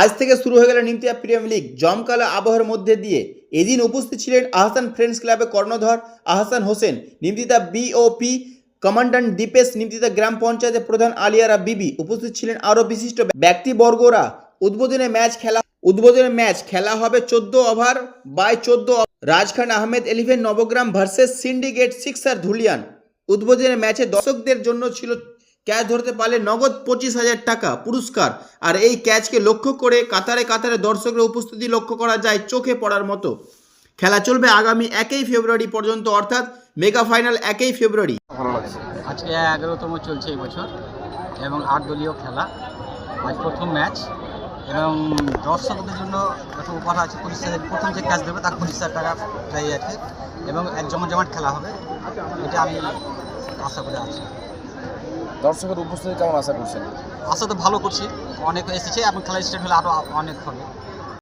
আজ থেকে শুরু হয়ে গেল নিমতিয়া প্রিমিয়ার লিগ। জমকালো আবহাওয়ার মধ্যে দিয়ে এদিন উপস্থিত ছিলেন আহসান ফ্রেন্ডস ক্লাবের কর্ণধর আহসান হোসেন, নিমতিতা বিওপি কমান্ড্যান্ট দীপেশ, নিমতিতা গ্রাম পঞ্চায়েতের প্রধান আলিয়ারা বিবি। উপস্থিত ছিলেন আরও বিশিষ্ট ব্যক্তিবর্গরা। উদ্বোধনী ম্যাচ খেলা উদ্বোধনী ম্যাচ খেলা হবে চোদ্দ ওভার বাই চোদ্দ Rajkhan Ahmed eleven Nabagram versus syndicate sixer Dhulian. উদ্বোধনী ম্যাচে দর্শকদের জন্য ছিল ক্যাচ ধরতে পারলে নগদ পঁচিশ হাজার টাকা পুরস্কার। আর এই ক্যাচকে লক্ষ্য করে কাতারে কাতারে দর্শকের উপস্থিতি লক্ষ্য করা যায় চোখে পড়ার মতো। খেলা চলবে আগামী একই ফেব্রুয়ারি পর্যন্ত অর্থাৎ মেগা ফাইনাল একই ফেব্রুয়ারি। আজকে এগারোতম চলছে এই বছর এবং আট দলীয় খেলা। আজ প্রথম ম্যাচ এবং দর্শকদের জন্য একটা উপহার আছে পঁচিশ হাজার। প্রথম যে ক্যাচ দেবে তার পঁচিশ হাজার টাকা প্রাইজ আছে এবং এক জমজমাট খেলা হবে। এটা আমি আশা করে আছি। দর্শকের উপস্থিতি কেমন আশা করছেন? আশা তো ভালো করছি। অনেক এসেছে এবং খেলা স্টার্ট হলে আরও অনেক হবে।